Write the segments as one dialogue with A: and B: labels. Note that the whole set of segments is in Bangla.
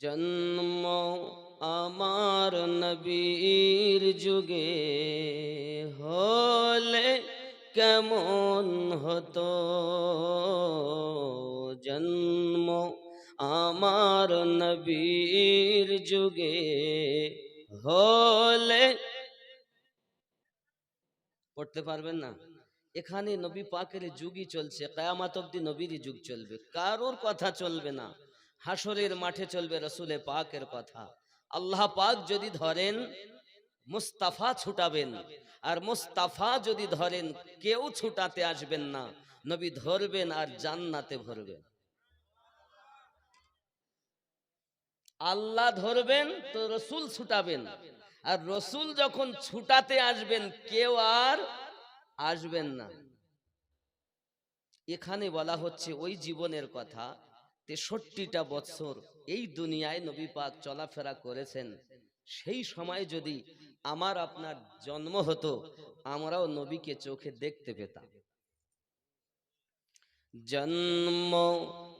A: জন্ম আমার নবীর যুগে হলে কেমন হতো? জন্ম আমার নবীর যুগে হলে পড়তে পারবেন না। এখানে নবী পাকের যুগই চলছে, কায়ামাত অব্দি নবীরই যুগ চলবে, কারোর কথা চলবে না। হাসরের মাঠে চলবে রসুলে পাকের কথা। আল্লাহ পাক যদি ধরেন, মুস্তাফা ছুটাবেন, আর মুস্তাফা যদি ধরেন, কেউ ছুটাতে আসবেন না। নবী ধরবেন আর জান্নাতে ভরবেন। আল্লাহ ধরবেন তো রসুল ছুটাবেন। আর রসুল যখন ছুটাতে আসবেন, কেউ আর আসবেন না। এখানে বলা হচ্ছে ওই জীবনের কথা। তেষট্টিটা বৎসর এই দুনিয়ায় নবী পাক চলাফেরা করেছেন। সেই সময় যদি আমার আপনার জন্ম হতো, আমরাও নবীকে চোখে দেখতে পেতাম। জন্ম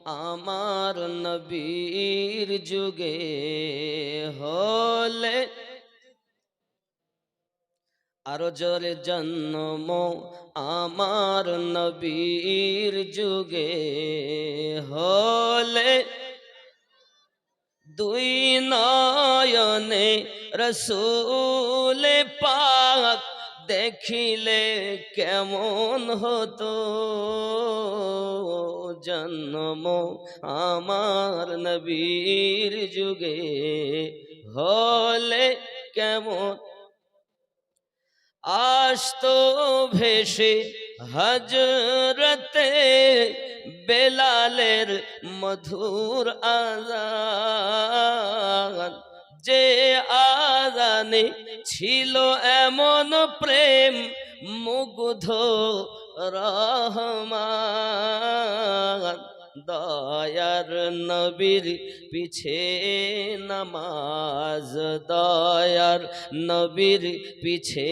A: আমার নবীর যুগে হলে আরও জোরে জন্ম আমার নবীর যুগে হলে দুই নয়নে রসুল পাক দেখিলে কেমন হতো জন্ম আমার নবীর যুগে হলে কেমন আসতো ভেসে হজরতে বেলালের মধুর আজান। যে আজানে ছিল এমন প্রেম মুগ্ধ রহমান। দয়ার নবীর পিছে নামাজ, দয়ার নবীর পিছে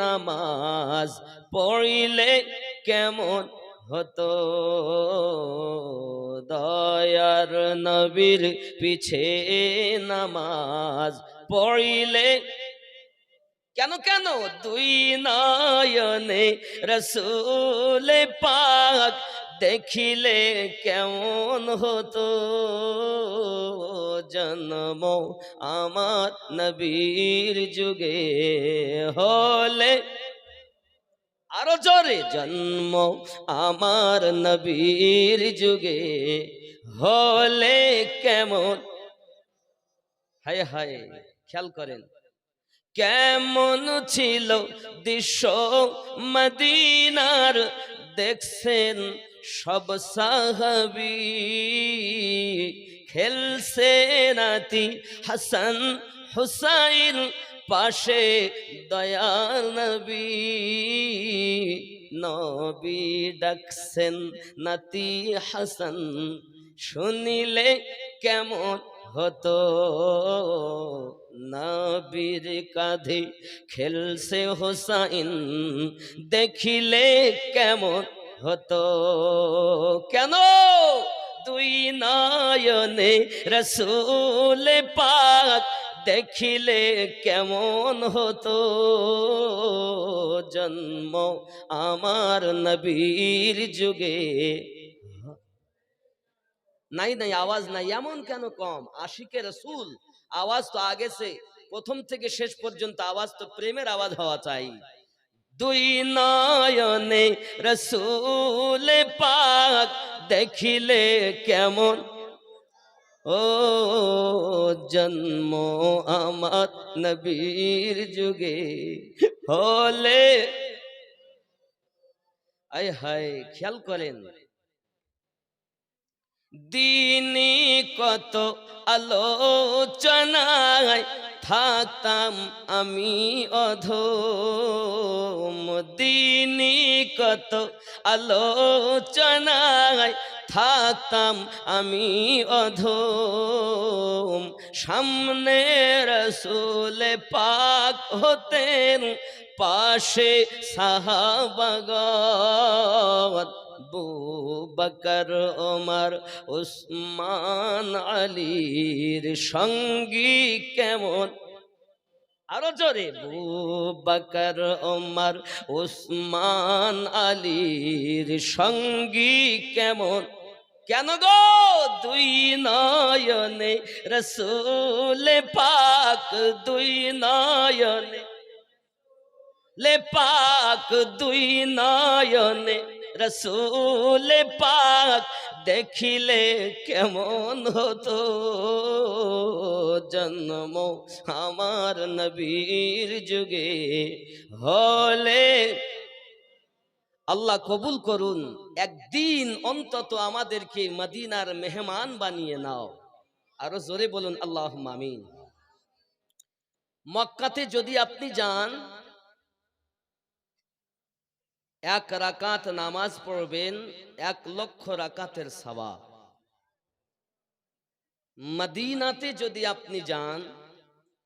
A: নামাজ পড়িলে কেমন হতো? দয়ার নবীর পিছে নামাজ পড়িলে কেন কেন? দুই নয়নে রসুল পাক দেখিলে কেমন হতো জন্ম আমার নবীর যুগে হলে। আরও জোরে, জন্ম আমার নবীর যুগে হলে কেমন? হায় হায়, খেয়াল করেন। কেমন ছিল দৃশ্য মদিনার, দেখছেন সব সাহাবি খেলছে নাতি হাসান হুসাইন পাশে দয়াল নবী। নবী ডাকছেন নাতি হাসান, শুনিলে কেমন হতো? নবীর কাঁধে খেলছে হোসাইন, দেখিলে কেমন হতো। কেন? দুই নয়নে রসুল পাক দেখিলে কেমন হতো? জন্ম আমার নবীর যুগে। নাই নাই, আওয়াজ নাই। এমন কেন কম? আশিকে রসুল। আওয়াজ তো আগে সে। প্রথম থেকে শেষ পর্যন্ত আওয়াজ তো প্রেমের আওয়াজ হওয়া চাই। দুই নয়নে রসুল পাক দেখিলে কেমন? ও জন্ম আমার নবীর যুগে হলে। আয় হায়, খেয়াল করেন। দিনই কত আলোচনায় থাকতাম আমি অধম দিনই কত আলোচনায় থাকতাম আমি অধম। সামনে রসুলে পাক হতেন পাশে সাহাবাগত আবু বকর, ওমর, উসমান, আলীর সঙ্গী কেমন? আরও জোরে বকর, ওমর, উসমান, আলীর সঙ্গী কেমন? কেন গো দুই নয়নে? রসুল পাক দুই নয়নে। লে পাক দুই নয়নে। রসুল পাক দেখিলে কেমন হতো? জন্ম আমার নবীর যুগে হলে আল্লাহ কবুল করুন, একদিন অন্তত আমাদেরকে মদিনার মেহমান বানিয়ে নাও। আরও জোরে বলুন আল্লাহ মামিন মক্কাতে যদি আপনি যান এক রাকাত নামাজ পড়বেন, এক লক্ষ রাকাতের সওয়াব। মদিনাতে যদি আপনি যান,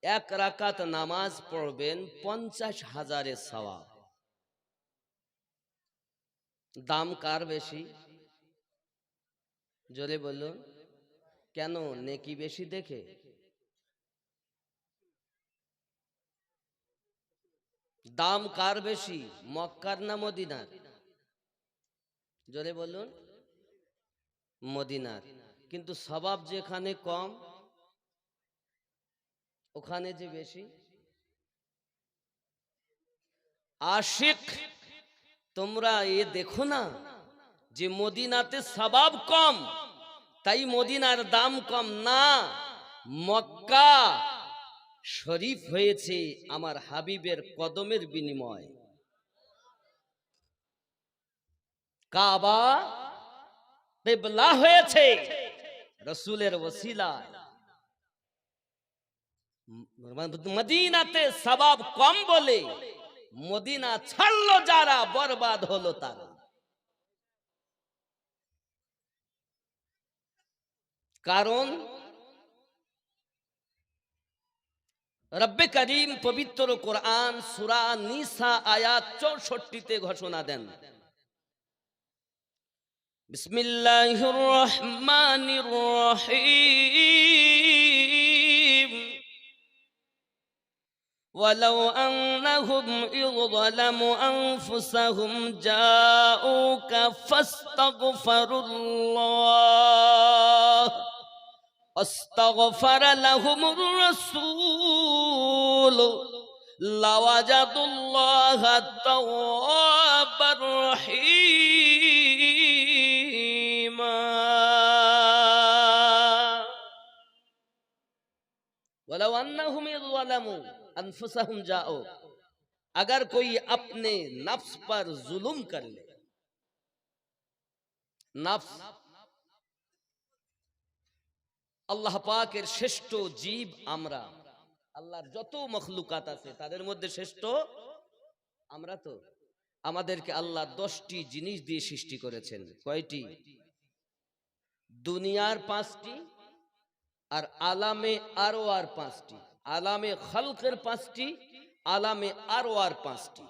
A: এক রাকাত নামাজ পড়বেন, পঞ্চাশ হাজারের সওয়াব। দাম কার বেশি? জোরে বলুন। কেন, নেকি বেশি দেখে? দাম কার বেশি? মক্কার না মদিনার? জোরে বলুন। মদিনার। কিন্তু স্বভাব যেখানে কম, ওখানে যে বেশি। আশিক, তোমরা এ দেখো না যে মদিনাতে স্বভাব কম, তাই মদিনার দাম কম না। মক্কা শরীফ হয়েছে আমার হাবিবের কদমের বিনিময়। কাবা বেবলা হয়েছে রসুলের ওসিলায়। মদিনাতে সবাব কম বলে মদিনা ছাড়লো যারা, বরবাদ হলো তারা। কারণ রব্বে করিম পবিত্র কোরআন সুরা নিসা আয়াত চৌষট্টিতে ঘোষণা দেন বিসমিল্লাহির রহমানির রহিম ولو أنهم إذ ظلموا أنفسهم جاءوك فاستغفروا الله أستغفر لهم الرسول لوجدوا الله توابا رحيما ولو أنهم إذ ظلموا أنفسهم جاؤوا اگر کوئی اپنے نفس پر ظلم کر لے نفس আল্লাহ পাকের শ্রেষ্ঠ জীব আমরা। আল্লাহর যত মখলুকাত আছে, তাদের মধ্যে শ্রেষ্ঠ আমরা তো। আমাদেরকে আল্লাহ দশটি জিনিস দিয়ে সৃষ্টি করেছেন। কয়টি? দুনিয়ার পাঁচটি আর আলামে আরও আর পাঁচটি। আলামে খলকের পাঁচটি, আলামে আরও আর পাঁচটি।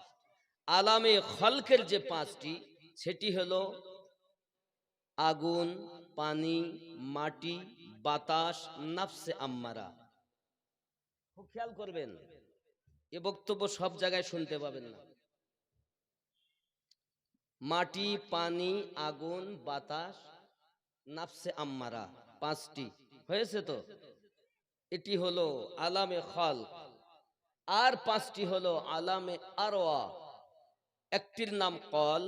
A: আলামে খলকের যে পাঁচটি, সেটি হলো আগুন, পানি, মাটি বাতাস নাফসে আম্মারা। খুব খেয়াল করবেন, এ বক্তব্য সব জায়গায় শুনতে পাবেন না। মাটি, পানি, আগুন, বাতাস, নাফসে আম্মারা, পাঁচটি। হয়েছে তো? এটি হলো আলামে খল আর পাঁচটি হলো আলামে আরোয়া একটির নাম কল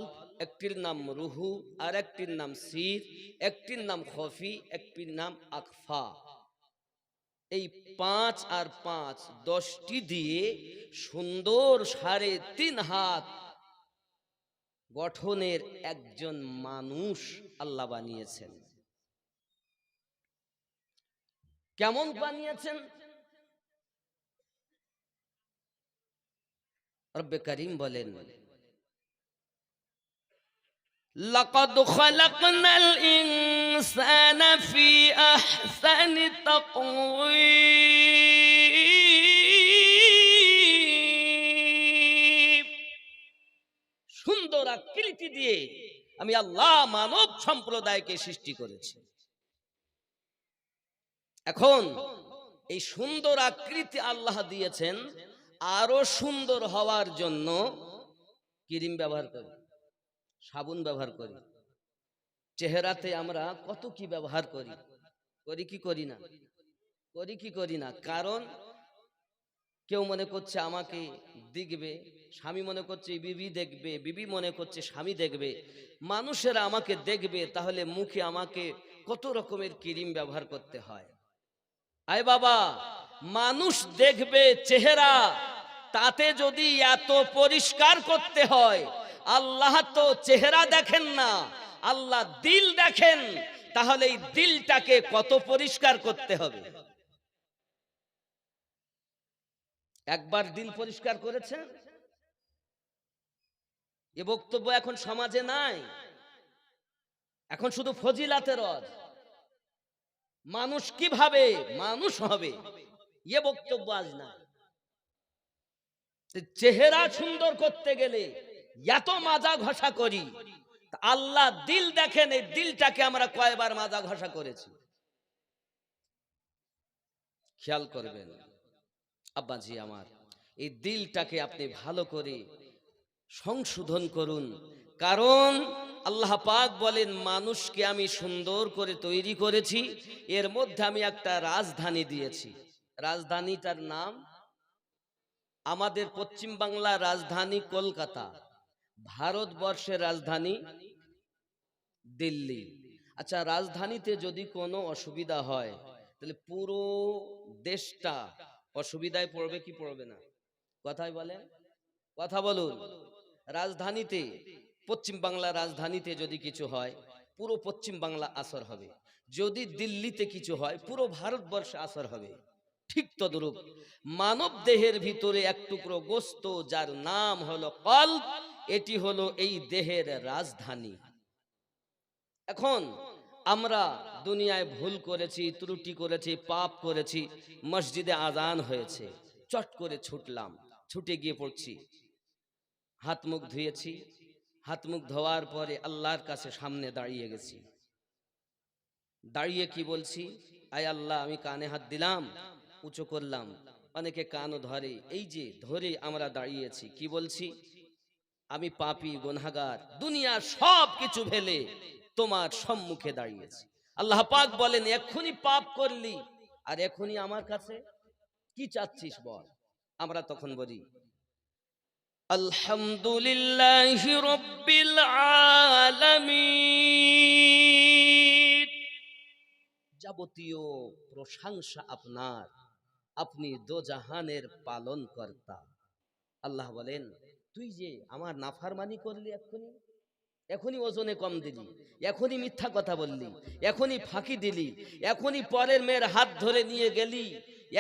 A: একটির নাম রুহু আর একটির নাম সির, একটির নাম খফি, একটির নাম আকফা। এই পাঁচ আর পাঁচ দশটি দিয়ে সুন্দর সাড়ে তিন হাত গঠনের একজন মানুষ আল্লাহ বানিয়েছেন। কেমন বানিয়েছেন? রব্বে করিম বলেন لقد خلقنا الإنسان في أحسن تقويم সুন্দর আকৃতি দিয়ে আমি আল্লাহ মানব সম্প্রদায়কে সৃষ্টি করেছি এখন এই সুন্দর আকৃতি আল্লাহ দিয়েছেন আরো সুন্দর হওয়ার জন্য ক্রিম ব্যবহার করি সাবুন ব্যবহার করি। চেহারাতে আমরা কত কি ব্যবহার করি? করি কি করি না? করি কি করি না? কারণ কেউ মনে করছে আমাকে দেখবে, স্বামী মনে করছে বিবি দেখবে, বিবি মনে করছে স্বামী দেখবে। মানুষেরা আমাকে দেখবে, তাহলে মুখে আমাকে কত রকমের ক্রিম ব্যবহার করতে হয়। আয় বাবা, মানুষ দেখবে, চেহারা তাতে যদি এত পরিষ্কার করতে হয় আল্লাহ তো চেহারা দেখেন না, আল্লাহ দিল দেখেন, তাহলে এই দিলটাকে কত পরিষ্কার করতে হবে? একবার দিল পরিষ্কার করেছেন এ বক্তব্য এখন সমাজে নাই। এখন শুধু ফজিলাতের রদ মানুষ কীভাবে? মানুষ হবে। এ বক্তব্য আজ না চেহারা সুন্দর করতে গেলে এত মাজা ঘষা করি। আল্লাহ দিল দেখেন, এই দিলটাকে আমরা কয়বার মাজা ঘষা করেছি। খেয়াল করবেন, আব্বাজি আমার, এই দিলটাকে আপনি ভালো করে সংশোধন করুন। কারণ আল্লাহ পাক বলেন, মানুষকে আমি সুন্দর করে তৈরি করেছি, এর মধ্যে আমি একটা রাজধানী দিয়েছি। রাজধানীটার নাম আমাদের পশ্চিম বাংলার রাজধানী কলকাতা। ভারতবর্ষের রাজধানী দিল্লি। আচ্ছা রাজধানীতে যদি কোনো অসুবিধা হয়, তাহলে পুরো দেশটা অসুবিধায় পড়বে কি পড়বে না? কথাই বলেন। কথা বলুন। রাজধানীতে, পশ্চিম বাংলা রাজধানীতে যদি কিছু হয়, পুরো পশ্চিম বাংলা আসর হবে। যদি দিল্লিতে কিছু হয়, পুরো ভারতবর্ষে আসর হবে। ঠিক তদরূপ। মানব দেহের ভিতরে এক টুকরো গোস্ত, যার নাম হলো কল এটি হলো এই দেহের রাজধানী। এখন আমরা দুনিয়ায় ভুল করেছি, ত্রুটি করেছি, পাপ করেছি, মসজিদে আজান হয়েছে। চট করে ছুটলাম, ছুটে গিয়ে পড়ছি। হাত মুখ ধুয়েছি, হাত মুখ ধোয়ার পরে আল্লাহর কাছে সামনে দাঁড়িয়ে গেছি। দাঁড়িয়ে কি বলছি? আয় আল্লাহ, আমি কানে হাত দিলাম উঁচু করলাম। অনেকে কানও ধরে, এই যে, ধরে আমরা দাঁড়িয়েছি। কি বলছি? আমি পাপি গুনাগার দুনিয়ার সব কিছু ফেলে তোমার সম্মুখে দাঁড়িয়েছি। আল্লাহ পাক বলেন, এক্ষুনি পাপ করলি, আর এখনই আমার কাছে কি চাচ্ছিস বল? আমরা তখন বলি, আলহামদুলিল্লাহ রব্বিল আলামিন। যাবতীয় প্রশংসা আপনার আপনি দোজাহানের পালন কর্তা আল্লাহ বলেন, তুই যে আমার নাফারমানি করলি এক্ষুনি, এখনই ওজনে কম দিলি, এখনই মিথ্যা কথা বললি, এখনই ফাঁকি দিলি, এখনই পরের মেয়ের হাত ধরে নিয়ে গেলি,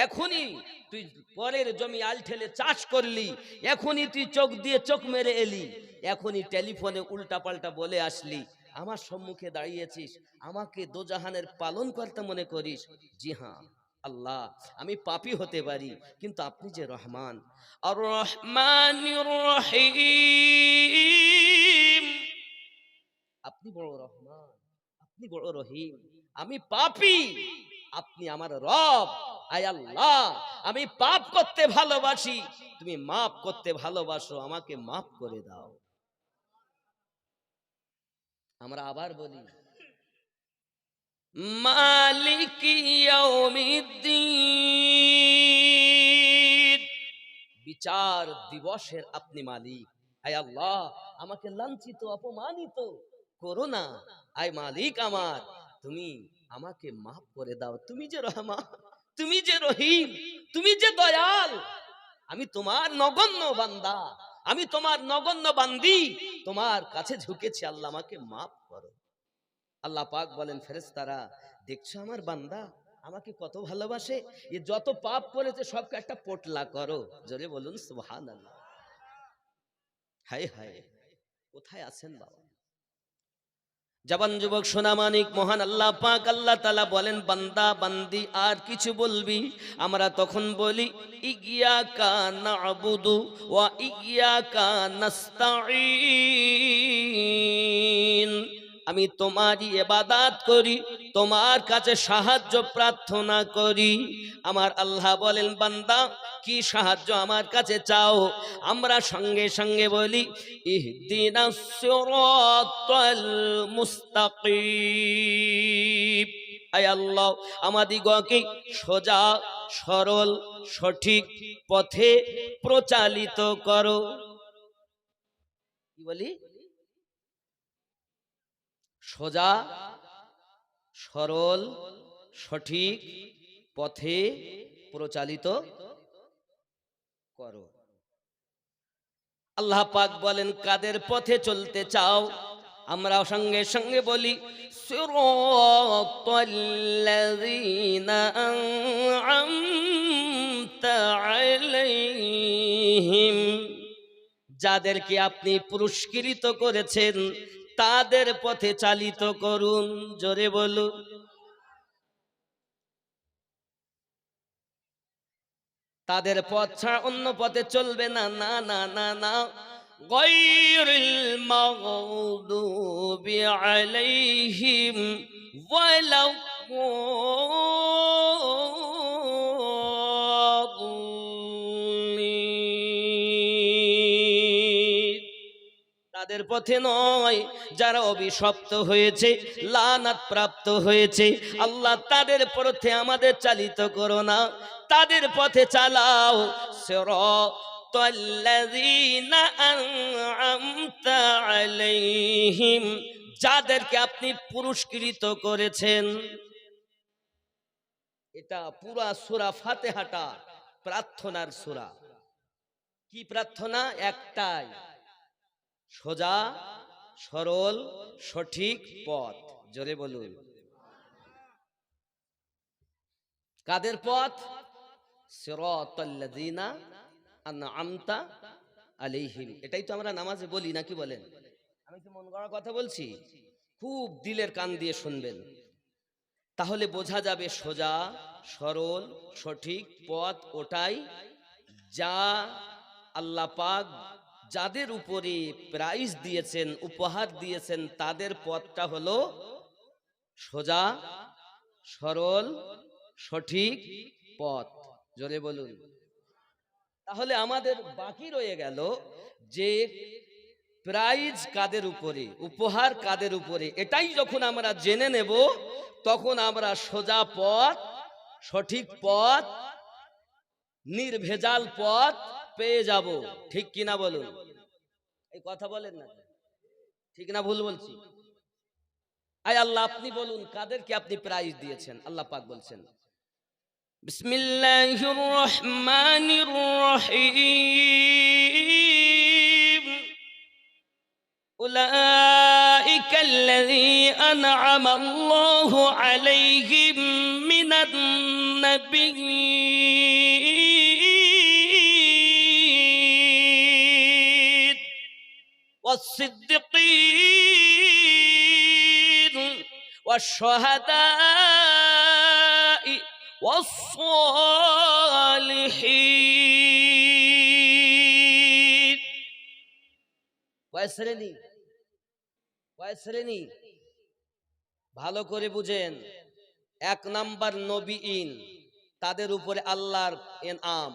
A: এখনই তুই পরের জমি আল ঠেলে চাষ করলি, এখনই তুই চোখ দিয়ে চোখ মেরে এলি, এখনই টেলিফোনে উল্টা পাল্টা বলে আসলি, আমার সম্মুখে দাঁড়িয়েছিস, আমাকে দোজাহানের পালন করতে মনে করিস? জি হ্যাঁ। আল্লাহ আমি পাপী হতে পারি কিন্তু আপনি যে রহমান। আর রহমান আপনি বড় রহমান আপনি বড় রহিম আমি পাপী আপনি আমার রব। আয় আল্লাহ আমি পাপ করতে ভালোবাসি তুমি মাফ করতে ভালোবাসো আমাকে মাফ করে দাও। আমরা আবার বলি মালিক বিচার দিবসের আপনি মালিক। আয় আল্লাহ, আমাকে লাঞ্ছিত, অপমানিত করো না। আয় মালিক আমার, তুমি আমাকে মাফ করে দাও। তুমি যে রহমান, তুমি যে রহিম, তুমি যে দয়াল। আমি তোমার নগণ্য বান্দা, আমি তোমার নগণ্য বান্দি। তোমার কাছে ঝুঁকেছি, আল্লাহ আমাকে মাফ করো। আল্লাহ পাক বলেন, ফেরেশতারা, দেখছ আমার বান্দা? আমাকে কত ভালোবাসে? এ যত পাপ করেছে, সবকে একটা পোটলা করো। জোরে বলুন, সুবহানাল্লাহ। হায় হায়, কোথায় আছেন বাবা? জবান যুবক সোনামানিক মহান আল্লাহ পাক, আল্লাহ তালা বলেন, বান্দা, বান্দি, আর কিছু বলবি? আমরা তখন বলি ইগিয়া কা নাবুদু ওয়া ইগিয়া কা আমি তোমারই এবাদাত করি, তোমার কাছে সাহায্য প্রার্থনা করি। আমার আল্লাহ বলেন, বান্দা, কি সাহায্য আমার কাছে চাও? আমরা সঙ্গে সঙ্গে বলি আল্লাহ, আমাদিগকে সোজা, সরল, সঠিক পথে প্রচালিত করো। কি বলি? সোজা, সরল, সঠিক পথে প্রচালিত করো। আল্লাহ পাক বলেন, কাদের পথে চলতে চাও, আমরা সঙ্গে সঙ্গে বলি যাদেরকে আপনি পুরস্কৃত করেছেন তাদের পথে চালিত করুন জোরে বলুন তাদের পথ ছাড়া অন্য পথে চলবে না না না না না غير المغضوب عليهم ولا الضالين তাদের পথে নয়, যারা অভিশপ্ত হয়েছে লানাত প্রাপ্ত হয়েছে। আল্লাহ তাদের পথে আমাদের চালিত করো না, তাদের পথে চালাও। আন'আমতা আলাইহিম, যাদেরকে আপনি পুরস্কৃত করেছেন। এটা পুরা সূরা ফাতিহাটা, প্রার্থনার সূরা। কি প্রার্থনা? একটাই। সোজা, সরল, সঠিক পথ। জোরে বলুন। কাদের পথ? সিরাতাল্লাযীনা আন'আমতা এটাই তো আমরা নামাজে বলি, নাকি বলেন? আমি কি মন গড়া কথা বলছি। খুব দিলের কান দিয়ে শুনবেন। তাহলে বোঝা যাবে সোজা, সরল, সঠিক পথ ওটাই যা আল্লাহ পাক যাদের উপরে প্রাইজ দিয়েছেন, উপহার দিয়েছেন, তাদের পথটা হলো সোজা, সরল, সঠিক পথ। জোরে বলুন। তাহলে আমাদের বাকি রয়ে গেল যে প্রাইজ কাদের উপরে, উপহার কাদের উপরে, এটাই যখন আমরা জেনে নেব, তখন আমরা সোজা পথ, সঠিক পথ, নির্ভেজাল পথ পেয়ে যাব। ঠিক কিনা বলুন? এই কথা বলেন না ঠিক না ভুল বলছি? আই আল্লাহ, আপনি বলুন, কাদেরকে আপনি প্রাইজ দিয়েছেন? আল্লাহ পাক বলছেন। বিসমিল্লাহির والشهداء والصالحين কয় শ্রেণী কয় শ্রেণী ভালো করে বুঝেন এক নাম্বার নবীন তাদের উপরে আল্লাহর এনাম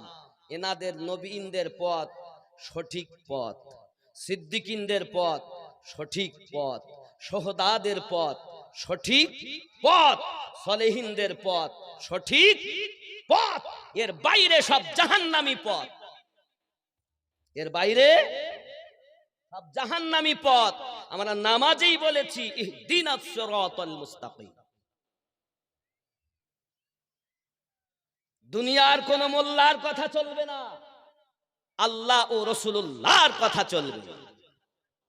A: এনাদের নবীনদের পথ সঠিক পথ সিদ্দিকিনদের পথ সঠিক পথ সোহদাদের পথ সঠিক পথ, সলেহিনদের পথ, সঠিক পথ। এর বাইরে সব জাহান্নামী পথ। এর বাইরে সব জাহান্নামী পথ। আমরা নামাজেই বলেছি সিরাতাল মুস্তাকিম। দুনিয়ার কোন মোল্লার কথা চলবে না। আল্লাহ ও রসুল্লাহর কথা চলবে।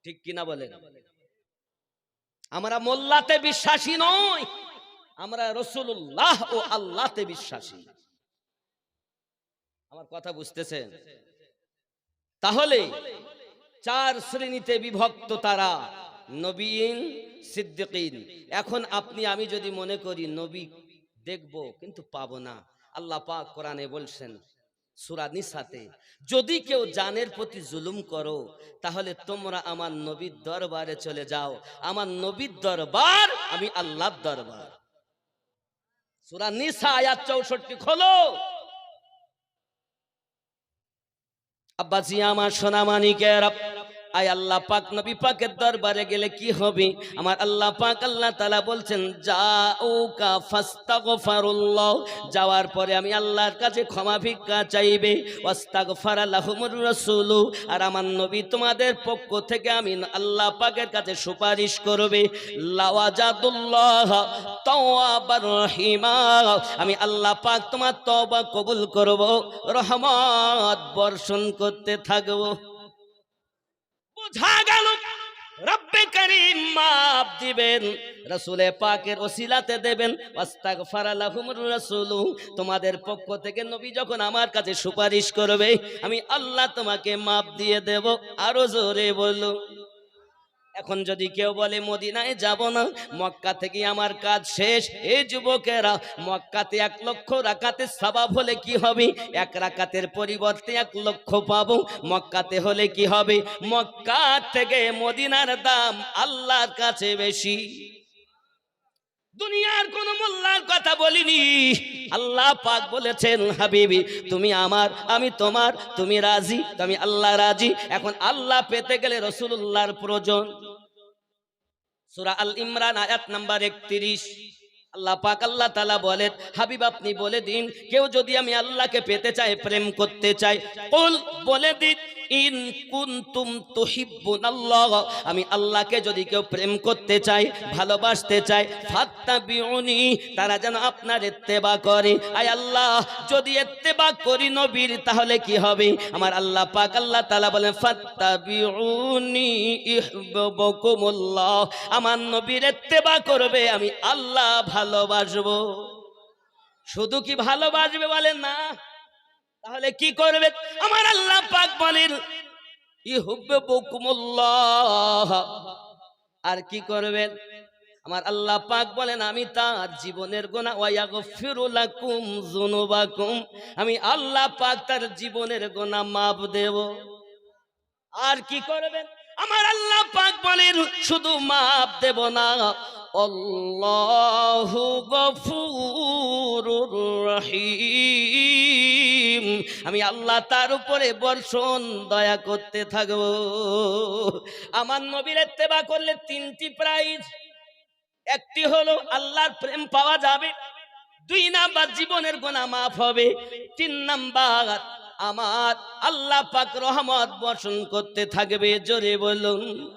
A: ঠিক কিনা বলেন? আমরা মোল্লাতে বিশ্বাসী নই, আমরা রসুল্লাহ ও আল্লাহতে বিশ্বাসী। আমার কথা বুঝতেছেন? তাহলে চার শ্রেণীতে বিভক্ত তারা নবীন, সিদ্দিকিন। এখন আপনি, আমি যদি মনে করি নবী, দেখব, কিন্তু পাবো না। আল্লাহ পাক কোরআনে বলছেন সুরা নিসাতে, যদি কেউ জানের প্রতি জুলুম করো, তাহলে তোমরা আমার নবীর দরবারে চলে যাও। আমার নবীর দরবার, আমি আল্লাহর দরবার। সুরানিসা আয়াত চৌষট্টি, খোলো। আব্বাজি আমার সোনামানিকের আয় আল্লাহ পাক নবী পাকের দরবারে গেলে কি হবে? আমার আল্লাহ পাক আল্লাহ তালা বলছেন যাওকা ফাস্তাগফারুল্লাহ। যাওয়ার পরে আমি আল্লাহর কাছে ক্ষমা ভিক্ষা চাইবে। ওয়াস্তাগফার আল্লাহুমুর রাসূলু। আর আমার নবী তোমাদের পক্ষ থেকে আমি আল্লাহ পাকের কাছে সুপারিশ করবে। লাওয়াজাদুল্লাহ তাওয়াবার রহিমা। আমি আল্লাহ পাক তোমার তওবা কবুল করব, রহমত বর্ষণ করতে থাকব। বোঝা গেল রব্বে করিম মাপ দিবেন, রসুলে পাকের ওসিলাতে দেবেন তোমাদের পক্ষ থেকে নবী যখন আমার কাছে সুপারিশ করবে, আমি আল্লাহ তোমাকে মাপ দিয়ে দেব, আরও জোরে বলো এখন যদি কেউ বলে, মদিনায় যাব না, মক্কা থেকে আমার কাজ শেষ এই যুবকেরা, মক্কাতে এক লক্ষ রাকাতে সবাব হলে কি হবে? এক রাকাতের পরিবর্তে এক লক্ষ পাব। মক্কাতে হলে কি হবে? মক্কা থেকে মদিনার দাম আল্লাহর কাছে বেশি। দুনিয়ার কোন মোল্লার কথা বলিনি। আল্লাহ পাক বলেছেন, হাবিবি, তুমি আমার, আমি তোমার, তুমি রাজি, আমি আল্লাহ রাজি। এখন আল্লাহ পেতে গেলে রসুল্লাহর প্রয়োজন। সুরা আল ইমরান, আয়াত নাম্বার একত্রিশ। আল্লাহ পাক, আল্লাহ তালা বলেন, হাবিব, আপনি বলে দিন, কেউ যদি আমি আল্লাহকে পেতে চাই প্রেম করতে চাই বলে দিন। ইন কুনতুম তুহিব্বুনাল্লাহ। আমি আল্লাহকে যদি কেউ প্রেম করতে চাই ভালোবাসতে চাই ফাত্তাবিউনি, তারা যেন আপনার ইত্তেবা করে। আয় আল্লাহ, যদি ইত্তেবা করি নবীর, তাহলে কি হবে? আমার আল্লাহ পাক আল্লাহ তাআলা বলেন, ফাত্তাবিউনি ইহবুকুমুল্লাহ আমার নবীর ইত্তেবা করবে, আমি আল্লাহ ভালোবাসবো। শুধু কি ভালোবাসবে বলেন না? তাহলে কি করবে? আমার আল্লাহ পাক বলেন ইহুব্বুকুমুল্লাহ আর কি করবেন আমার আল্লাহ পাক বলেন, আমি তার জীবনের গোনা ওয়াগফিরুলাকুম যুনুবাকুম। আমি আল্লাহ পাক তার জীবনের গোনা মাপ দেব। আর কি করবেন? আমার আল্লাহ পাক বলেন, শুধু মাপ দেব না আল্লাহু গফুরুর রহিম। আমি আল্লাহ তার উপরে বর্ষণ দয়া করতে থাকব। আমার নবীর ইত্তেবা করলে তিনটি প্রাইজ। একটি হলো আল্লাহর প্রেম পাওয়া যাবে। দুই নাম্বার জীবনের গোনা মাফ হবে। তিন নাম্বার আমার আল্লাহ পাক রহমত বর্ষণ করতে থাকবে। জোরে বলুন